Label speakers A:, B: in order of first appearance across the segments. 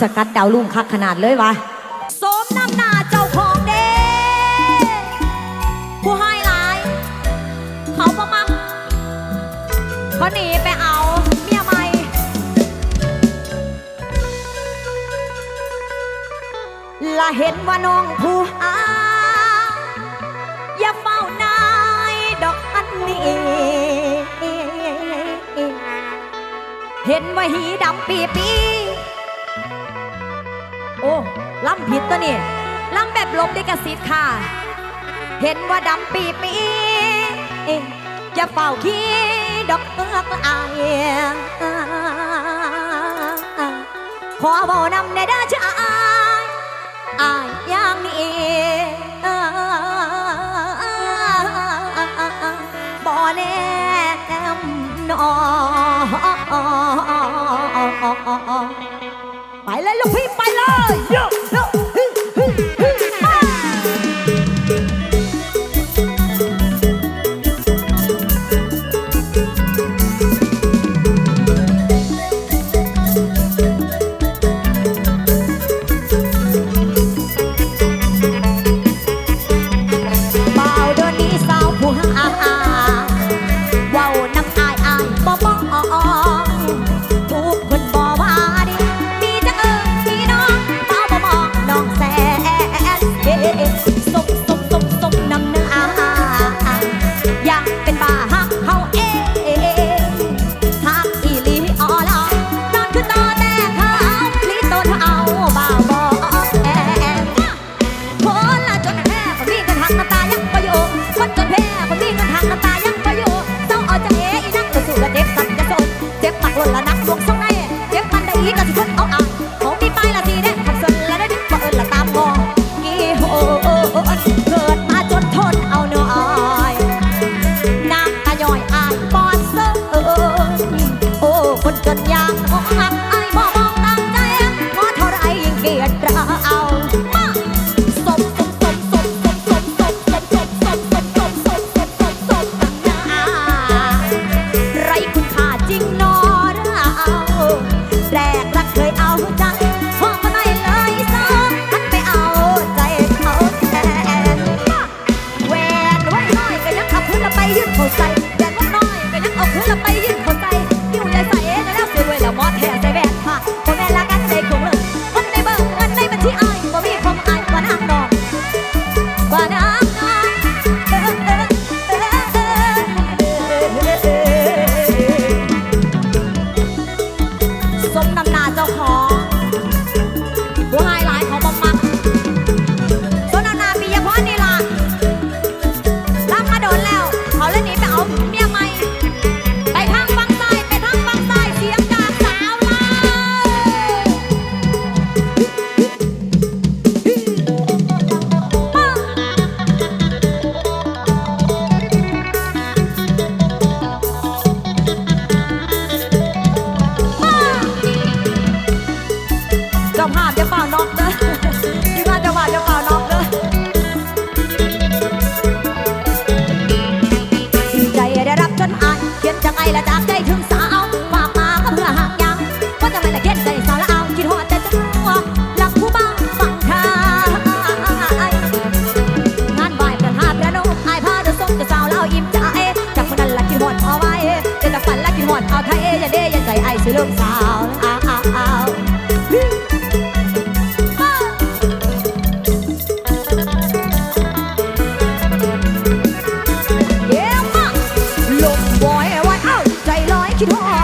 A: สกัดดาวลุ่งคักขนาดเลยวะสมน้ำหน้าเจ้าของเด้ผู้ให้หลาย เขาประมักเขาหนีไปเอาเมียใหม่ละเห็นว่าน้องผู้หาอย่าเฝ้านายดอกอันนี้ เห็นว่าหีดำปีปี ล่ำผิดตัวนี่ล่ำแบบลบดิขสิทธิ์ค่ะ เห็นว่าดำปีปีจะเฝ้าขี้ดอกเอื้อกอายขอเบานำในด้าชายอายอย่างนี้บ่แน่นอไปเลยลูกพี่ไป Yeah. yo. make it.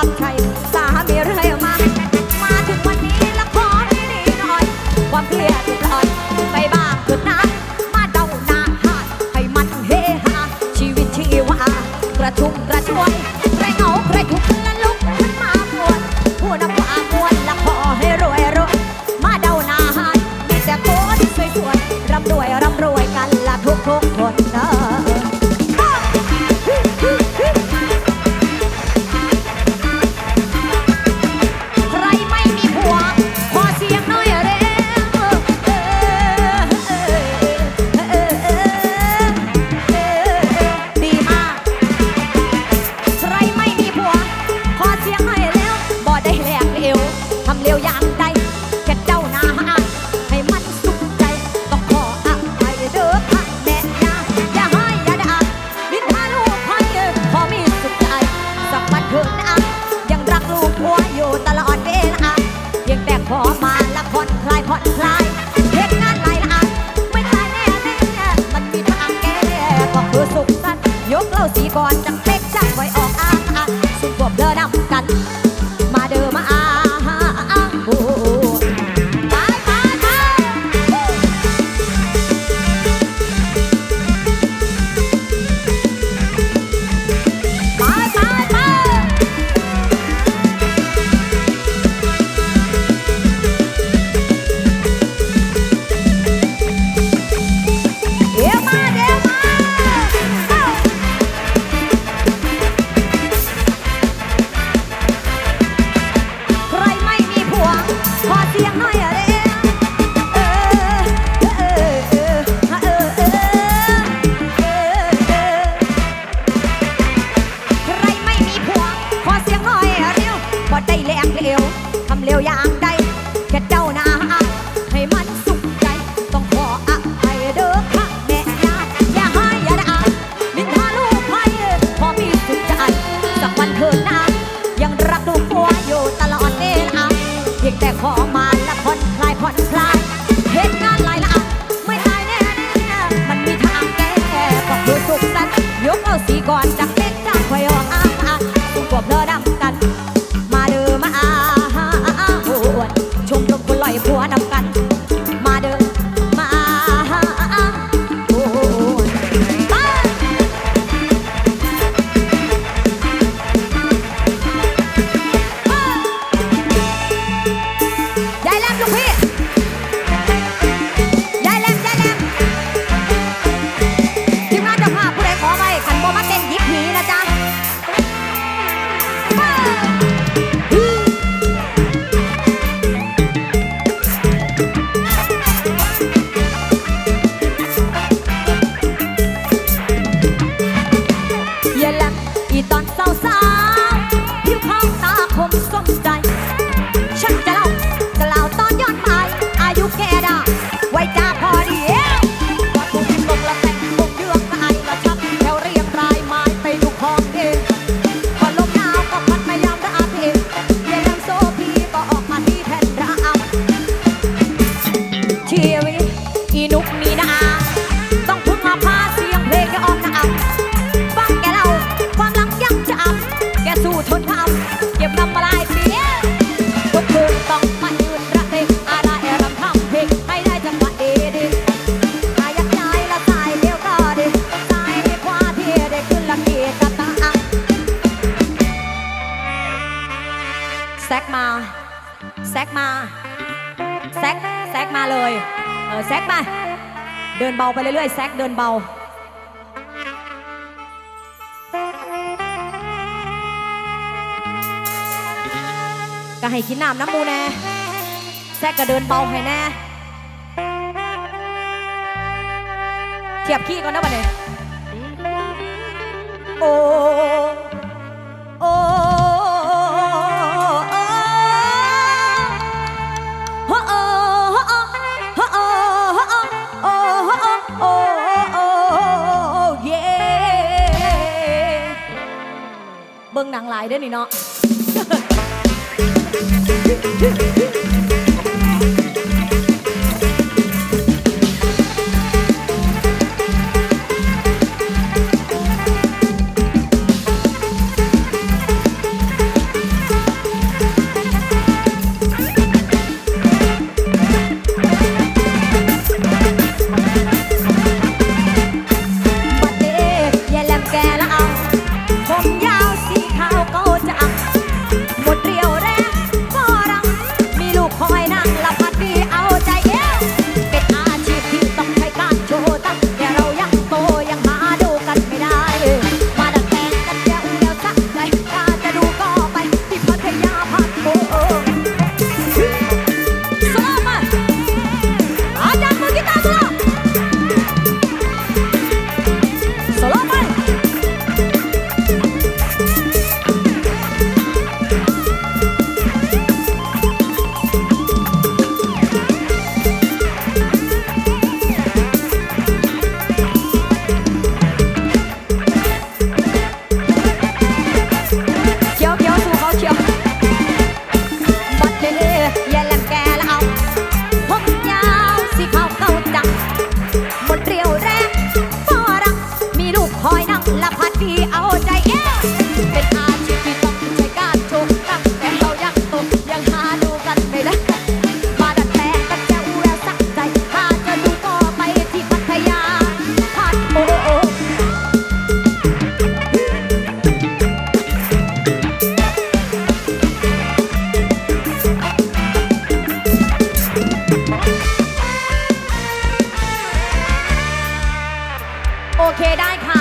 A: I'm trying. 带 แซกมา แซกแซกมาเลย เออแซกมา เดินเบาไปเรื่อยๆ แซกเดินเบา ก็ให้กินน้ำน้ำมูแน่ แซกก็เดินเบาให้แน่ เทียบขี้ก่อนนะบัดนี้โอ้ ได้นี่เนาะ kid I icon.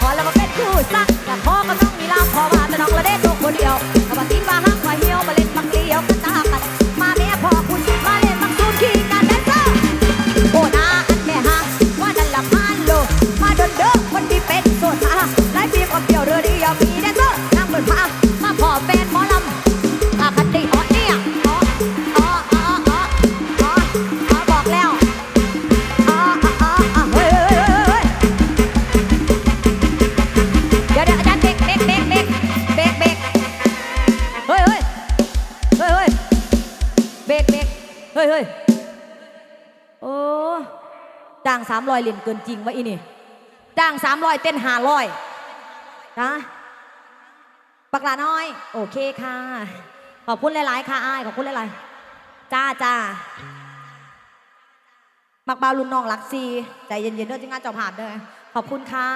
A: พอแล้วมาเป็นคู่สักางสามรอยเหรียญเกินจริงวะอีนี่จ้างสามรอยเต้นหาร้อยนะปักหลาน้อย โอเคค่ะ ขอบคุณหลาย ๆ ค่ะอ้ายขอบคุณหลาย ๆ จ้าจ้ามักบาวรุ่นน้องหลักซีใจเย็น ๆ เด้อที่งานเจ้าผ่านเด้อขอบคุณค่ะ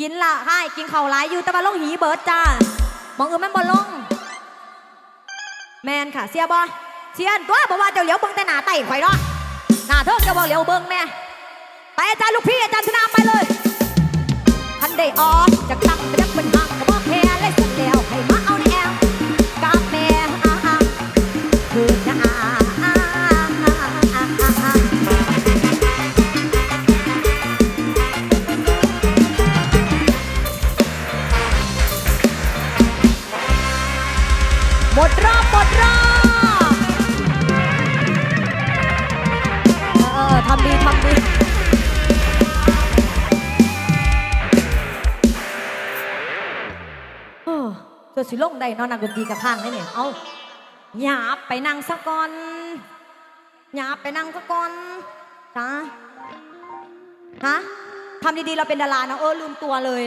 A: กินละให้กินเข้าหลายอยู่แต่ว่าลงหีเบิร์ดจ้ามองอื่นมันบ่ลลง แมนค่ะ เสียบอเสียนตัวบอกว่าเจ้าเหลียวเบิ่งแต่หนาไต่ข่อยเนาะาเทิงจ้าบอกเหลียวเบิ่งแม่ไปอาจารย์ลูกพี่อาจารย์ชนะไปเลยทันได้ออกจากตั้งไปดักเป็นหังก็บอกแค่เลยสักแล้วให้มาเอาในแอลกับแม่อาคือจะอาหมดรอบหมดรอบ ตัวสิลงได้นอนนักดนตรีกับข้างได้เนี่ยเอาหยาบไปนั่งซะก่อนหยาบไปนั่งซะก่อนจ้าฮะทำดีๆเราเป็นดาราเนะเออลืมตัวเลย